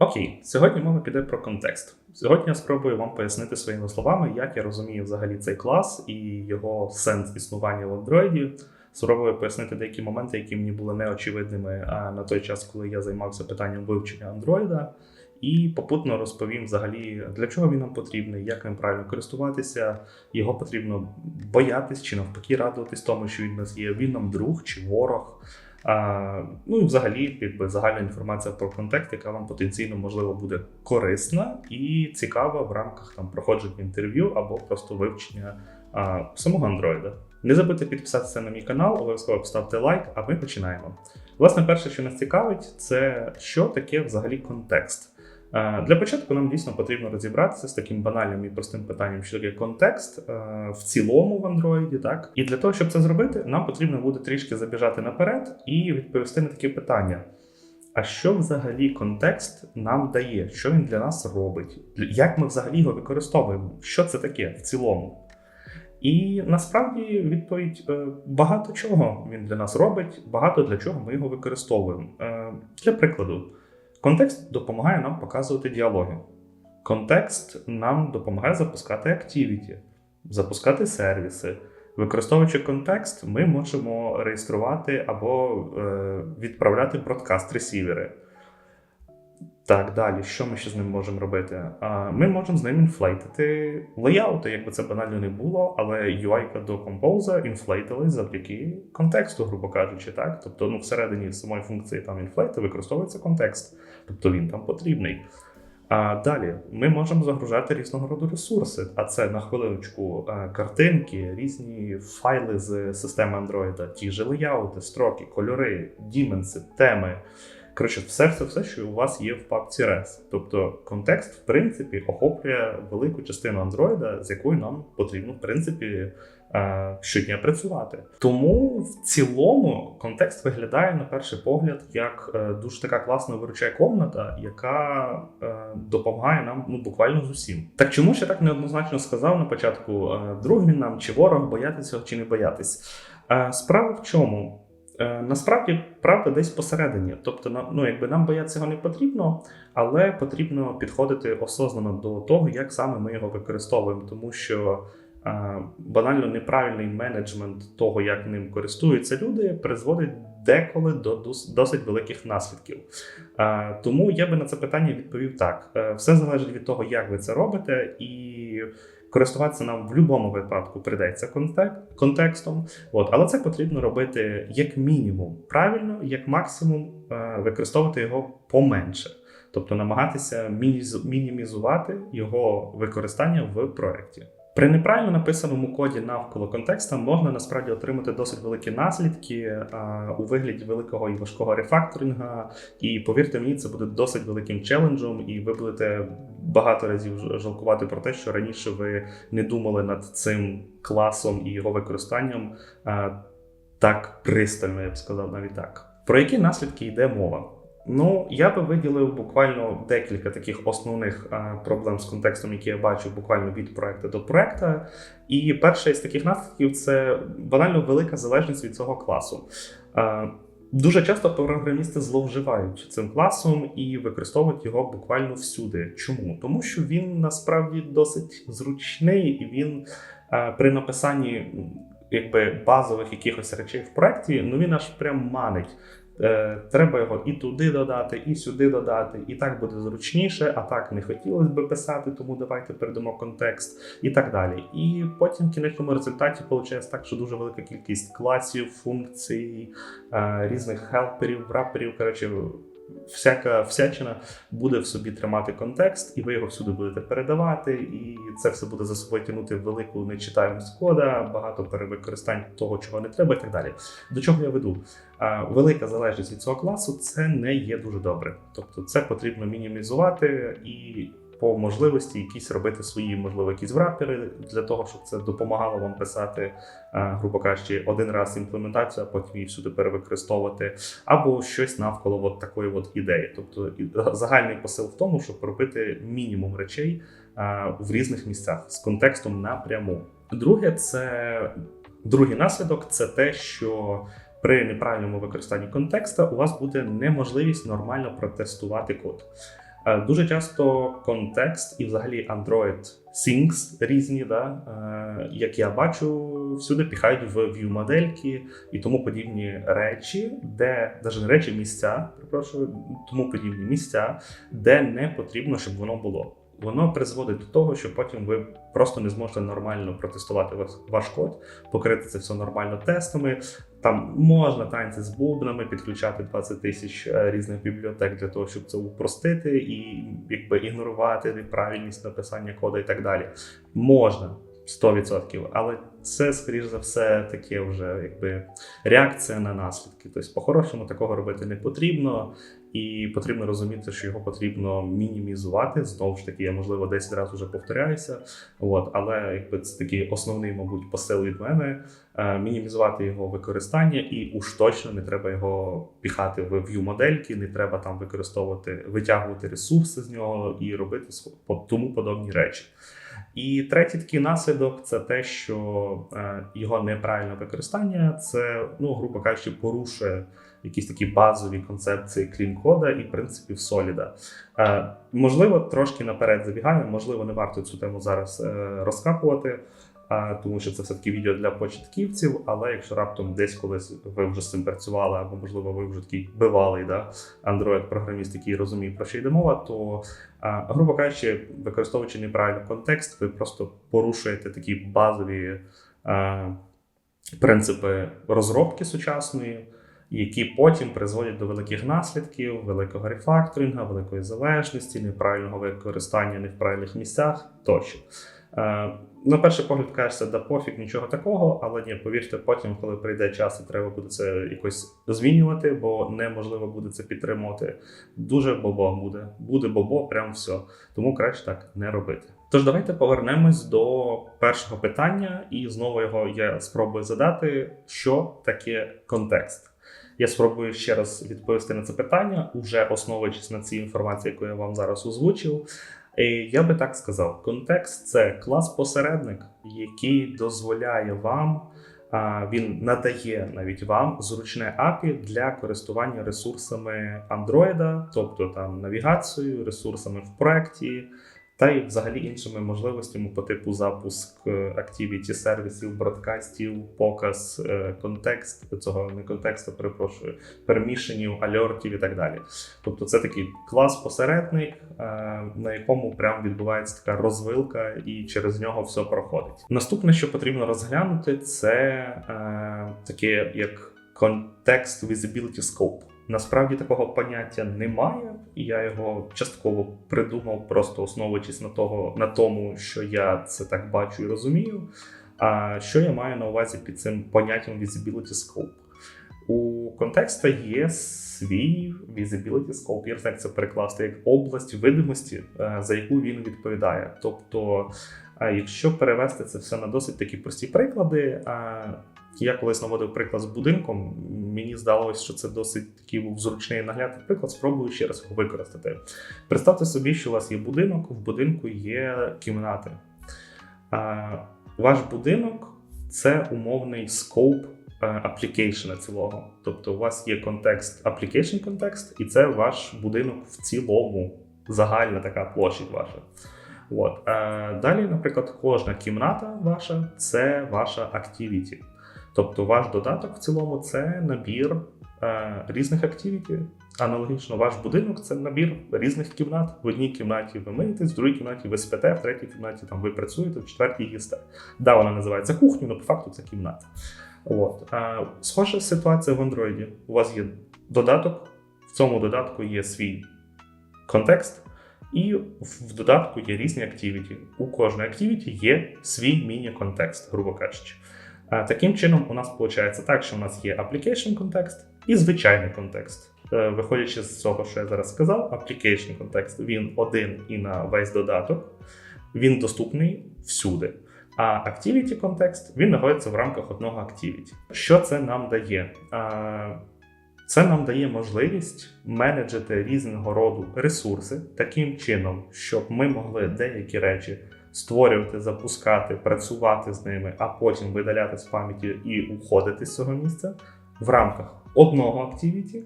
Окей, сьогодні мова піде про контекст. Сьогодні я спробую вам пояснити своїми словами, як я розумію взагалі цей клас і його сенс існування в Android. Спробую пояснити деякі моменти, які мені були неочевидними на той час, коли я займався питанням вивчення Android. І попутно розповім взагалі, для чого він нам потрібний, як ним правильно користуватися. Його потрібно боятись чи навпаки радуватись тому, що він нас є. Він нам друг чи ворог. А, ну і взагалі, якби загальна інформація про контекст, яка вам потенційно можливо буде корисна і цікава в рамках там проходження інтерв'ю або просто вивчення а, самого андроїда. Не забудьте підписатися на мій канал, обов'язково поставте лайк, а ми починаємо. Власне, перше, що нас цікавить, це що таке взагалі контекст. Е, Для початку нам дійсно потрібно розібратися з таким банальним і простим питанням, що таке контекст е, в цілому в Android, так? І для того, щоб це зробити, нам потрібно буде трішки забіжати наперед і відповісти на такі питання. А що взагалі контекст нам дає? Що він для нас робить? Як ми взагалі його використовуємо? Що це таке в цілому? І насправді відповідь е, багато чого він для нас робить, багато для чого ми його використовуємо. Для прикладу, контекст допомагає нам показувати діалоги. Контекст нам допомагає запускати активіті, запускати сервіси. Використовуючи контекст, ми можемо реєструвати або е, відправляти бродкаст-ресівери. Так, далі, що ми ще з ним можемо робити? Ми можемо з ним інфлейтити леяути, якби це банально не було, але UI до Compose інфлейтили завдяки контексту, грубо кажучи, так. Тобто, ну, всередині самої функції там інфлейти використовується контекст, тобто він там потрібний. А далі ми можемо загружати різного роду ресурси, а це на хвилиночку е, картинки, різні файли з системи Android, ті ж леяути, строки, кольори, діменси, теми. Коротше, все це все, що у вас є в папці RES. Тобто контекст, в принципі, охоплює велику частину Android, з якою нам потрібно, в принципі, е, щодня працювати. Тому в цілому контекст виглядає на перший погляд як е, дуже така класна виручає комната, яка е, допомагає нам ну буквально з усім. Так чому ж я так неоднозначно сказав на початку, друг він нам чи ворог, боятися чи не боятись? Справа в чому? Е, насправді правда десь посередині. Тобто, ну, якби нам боятися його не потрібно, але потрібно підходити осознано до того, як саме ми його використовуємо, тому що а, банально неправильний менеджмент того, як ним користуються люди, призводить деколи до досить великих наслідків. А, Тому я би на це питання відповів так: е, все залежить від того, як ви це робите, і Користуватися нам в будь-якому випадку прийдеться контекстом, От, але це потрібно робити як мінімум правильно, як максимум е, використовувати його поменше, тобто намагатися мінімізувати його використання в проєкті. При неправильно написаному коді навколо контекста можна насправді отримати досить великі наслідки а, у вигляді великого і важкого рефакторинга. І повірте мені, це буде досить великим челенджем, і ви будете багато разів жалкувати про те, що раніше ви не думали над цим класом і його використанням а, так пристально, я б сказав навіть так. Про які наслідки йде мова? Ну, я би виділив буквально декілька таких основних а, проблем з контекстом, які я бачу буквально від проекту до проекту. І перша із таких наслідків це банально велика залежність від цього класу. А, Дуже часто програмісти зловживають цим класом і використовують його буквально всюди. Чому? Тому що він насправді досить зручний і він а, при написанні якби базових якихось речей в проєкті, ну він аж прям манить. Е, треба його і туди додати, і сюди додати, і так буде зручніше, а так не хотілося би писати, тому давайте передамо контекст і так далі. І потім в кінечному результаті виходить так, що дуже велика кількість класів, функцій, е, різних хелперів, враперів. Коротше, всяка всячина буде в собі тримати контекст, і ви його всюди будете передавати, і це все буде за собою тягнути велику нечитаємість кода, багато перевикористань того, чого не треба, і так далі. До чого я веду? Велика залежність від цього класу це не є дуже добре. Тобто, це потрібно мінімізувати і по можливості якісь робити свої, можливо, якісь врапери для того, щоб це допомагало вам писати, е, грубо кажучи, один раз імплементацію, а потім її всюди перевикористовувати, або щось навколо от такої от ідеї. Тобто загальний посил в тому, щоб робити мінімум речей е, в різних місцях з контекстом напряму. Друге, це другий наслідок це те, що при неправильному використанні контекста у вас буде неможливість нормально протестувати код. Е, Дуже часто контекст і взагалі Android Things різні, да, е, як я бачу, всюди піхають в view модельки і тому подібні речі, де навіть не речі, місця, перепрошую, тому подібні місця, де не потрібно, щоб воно було. Воно призводить до того, що потім ви просто не зможете нормально протестувати ваш- ваш код, покрити це все нормально тестами. Там можна танці з бубнами, підключати 20 тисяч е, різних бібліотек для того, щоб це упростити і якби ігнорувати неправильність написання коду і так далі. Можна 100%, але це, скоріш за все, таке вже якби реакція на наслідки. Тобто, по-хорошому такого робити не потрібно, і потрібно розуміти, що його потрібно мінімізувати. Знову ж таки, я можливо 10 разів вже повторяюся. От, але якби це такий основний, мабуть, посил від мене е, мінімізувати його використання, і уж точно не треба його піхати в view модельки, не треба там використовувати, витягувати ресурси з нього і робити тому подобні речі. І третій такий наслідок це те, що е, його неправильне використання це, ну, грубо кажучи, порушує якісь такі базові концепції клін-кода і принципів соліда. Е, можливо, трошки наперед забігаємо, можливо, не варто цю тему зараз е, розкапувати, тому що це все-таки відео для початківців. Але якщо раптом десь колись ви вже з цим працювали, або можливо ви вже такий бивалий да, Android-програміст, який розуміє, про що йде мова, то, грубо кажучи, використовуючи неправильно контекст, ви просто порушуєте такі базові принципи розробки сучасної які потім призводять до великих наслідків, великого рефакторинга, великої залежності, неправильного використання не в правильних місцях тощо. Е, на перший погляд кажеться, да пофіг, нічого такого, але ні, повірте, потім, коли прийде час і треба буде це якось змінювати, бо неможливо буде це підтримувати. Дуже бобо буде. Буде бобо, прям все. Тому краще так не робити. Тож давайте повернемось до першого питання, і знову його я спробую задати, що таке контекст. Я спробую ще раз відповісти на це питання, уже основуючись на цій інформації, яку я вам зараз озвучив. Я би так сказав: контекст це клас-посередник, який дозволяє вам, він надає навіть вам зручне API для користування ресурсами Android, тобто там навігацією, ресурсами в проєкті, та й взагалі іншими можливостями по типу запуск activity сервісів, бродкастів, показ, е, контекст цього не контексту, перепрошую, переміщенів, альортів і так далі. Тобто, це такий клас-посередник, е, на якому прям відбувається така розвилка, і через нього все проходить. Наступне, що потрібно розглянути, це е, таке як Context Visibility Scope. Насправді такого поняття немає, і я його частково придумав, просто основуючись на того на тому, що я це так бачу і розумію. А що я маю на увазі під цим поняттям Visibility Scope? У контекста є свій Visibility Scope, я не знаю, це перекласти як область видимості, е, за яку він відповідає. Тобто, якщо перевести це все на досить такі прості приклади, я колись наводив приклад з будинком. Мені здалося, що це досить такий був зручний і наглядний приклад. Спробую ще раз його використати. Представте собі, що у вас є будинок, в будинку є кімнати. Ваш будинок це умовний скоп аплікейшена цілого. Тобто, у вас є контекст application контекст, і це ваш будинок в цілому, загальна така площадь ваша. От. Далі, наприклад, кожна кімната ваша це ваша activity. Тобто ваш додаток в цілому це набір е, різних активіті. Аналогічно, ваш будинок це набір різних кімнат. В одній кімнаті ви миєтесь, в другій кімнаті ви спите, в третій кімнаті там ви працюєте, в четвертій їсте. Да, вона називається кухнею, але по факту це кімната. От. Е, схожа ситуація в Android. У вас є додаток, в цьому додатку є свій контекст, і в додатку є різні активіті. У кожної активіті є свій міні-контекст, грубо кажучи. Таким чином, у нас виходить так, що у нас є application контекст і звичайний контекст. Е, Виходячи з цього, що я зараз сказав, application контекст він один і на весь додаток, він доступний всюди. А activity контекст він знаходиться в рамках одного activity. Що це нам дає? Це нам дає можливість менеджити різного роду ресурси таким чином, щоб ми могли деякі речі створювати, запускати, працювати з ними, а потім видаляти з пам'яті і уходити з цього місця в рамках одного активіті,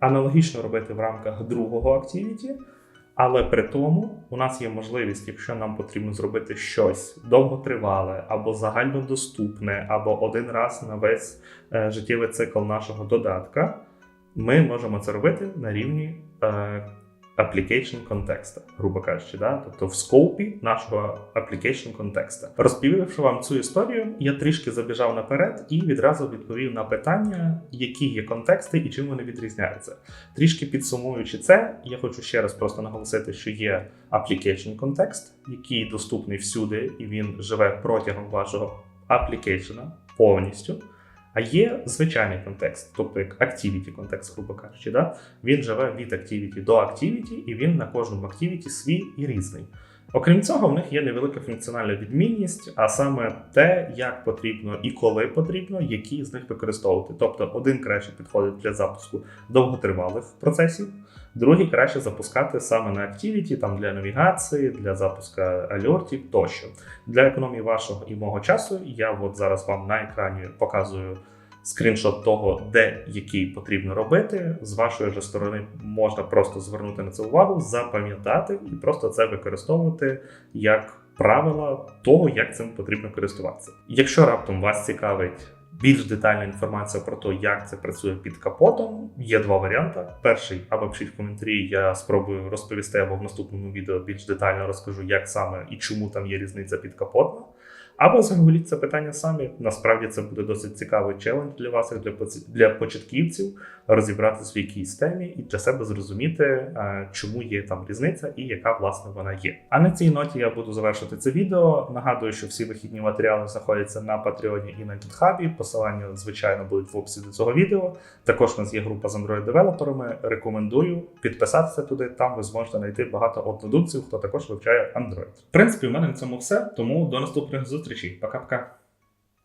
аналогічно робити в рамках другого активіті, Але при тому у нас є можливість, якщо нам потрібно зробити щось довготривале або загальнодоступне, або один раз на весь е, життєвий цикл нашого додатка, ми можемо це робити на рівні е, application контекста, грубо кажучи, да? тобто в скопі нашого application контекста. Розповівши вам цю історію, я трішки забіжав наперед і відразу відповів на питання, які є контексти і чим вони відрізняються. Трішки підсумуючи це, я хочу ще раз просто наголосити, що є application контекст, який доступний всюди, і він живе протягом вашого application повністю. А є звичайний контекст, тобто як activity контекст, грубо кажучи, да? він живе від activity до activity, і він на кожному activity свій і різний. Окрім цього, в них є невелика функціональна відмінність, а саме те, як потрібно і коли потрібно, які з них використовувати. Тобто, один краще підходить для запуску довготривалих процесів, другий краще запускати саме на activity, там для навігації, для запуска альортів тощо. Для економії вашого і мого часу я от зараз вам на екрані показую скріншот того, де який потрібно робити. З вашої ж сторони можна просто звернути на це увагу, запам'ятати і просто це використовувати як правила того, як цим потрібно користуватися. Якщо раптом вас цікавить. Більш детальна інформація про те, як це працює під капотом. Є два варіанти. Перший або пишіть в коментарі, я спробую розповісти або в наступному відео більш детально розкажу, як саме і чому там є різниця підкапотна. Або загугліть це питання самі. Насправді це буде досить цікавий челендж для вас, як для, початківців, розібратися в якійсь темі і для себе зрозуміти, е, чому є там різниця і яка власне вона є. А на цій ноті я буду завершити це відео. Нагадую, що всі вихідні матеріали знаходяться на Патреоні і на GitHub. Посилання, звичайно, будуть в описі до цього відео. Також у нас є група з Android-девелоперами. Рекомендую підписатися туди. Там ви зможете знайти багато однодумців, хто також вивчає Android. В принципі, у мене на цьому все. Тому до наступних зустрічей. Пока-пока.